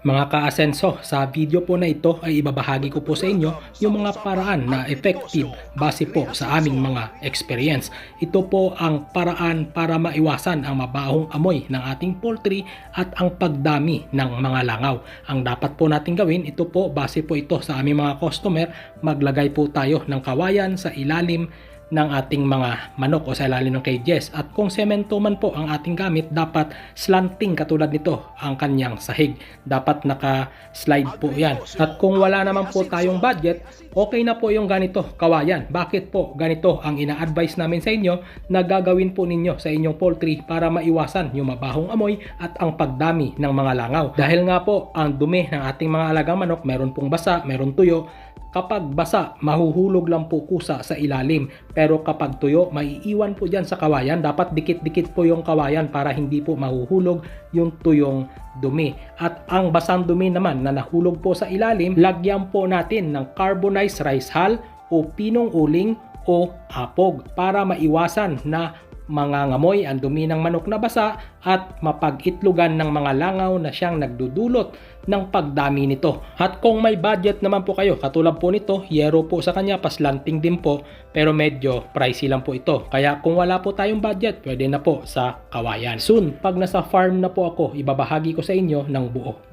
Mga kaasenso, sa video po na ito ay ibabahagi ko po sa inyo yung mga paraan na effective base po sa aming mga experience. Ito po ang paraan para maiwasan ang mabahong amoy ng ating poultry at ang pagdami ng mga langaw. Ang dapat po natin gawin, ito po base po ito sa aming mga customer, maglagay po tayo ng kawayan sa ilalim ng ating mga manok o sa ilalim ng cages. At kung semento man po ang ating gamit, dapat slanting katulad nito ang kanyang sahig. Dapat naka-slide po yan. At kung wala naman po tayong budget, okay na po yung ganito, kawayan. Bakit po ganito ang ina-advise namin sa inyo na gagawin po ninyo sa inyong poultry para maiwasan yung mabahong amoy at ang pagdami ng mga langaw. Dahil nga po, ang dumi ng ating mga alagang manok, meron pong basa, meron tuyo, Kapag basa, mahuhulog lang po kusa sa ilalim. Pero kapag tuyo, maiiwan po dyan sa kawayan. Dapat dikit-dikit po yung kawayan para hindi po mahuhulog yung tuyong dumi. At ang basang dumi naman na nahulog po sa ilalim, lagyan po natin ng carbonized rice hull o pinong uling o apog para maiwasan na mga ngamoy ang dumi ng manok na basa at mapag-itlogan ng mga langaw na siyang nagdudulot ng pagdami nito. At kung may budget naman po kayo, katulad po nito, yero po sa kanya, paslanting din po, pero medyo pricey lang po ito. Kaya kung wala po tayong budget, pwede na po sa kawayan. Soon, pag nasa farm na po ako, ibabahagi ko sa inyo ng buo.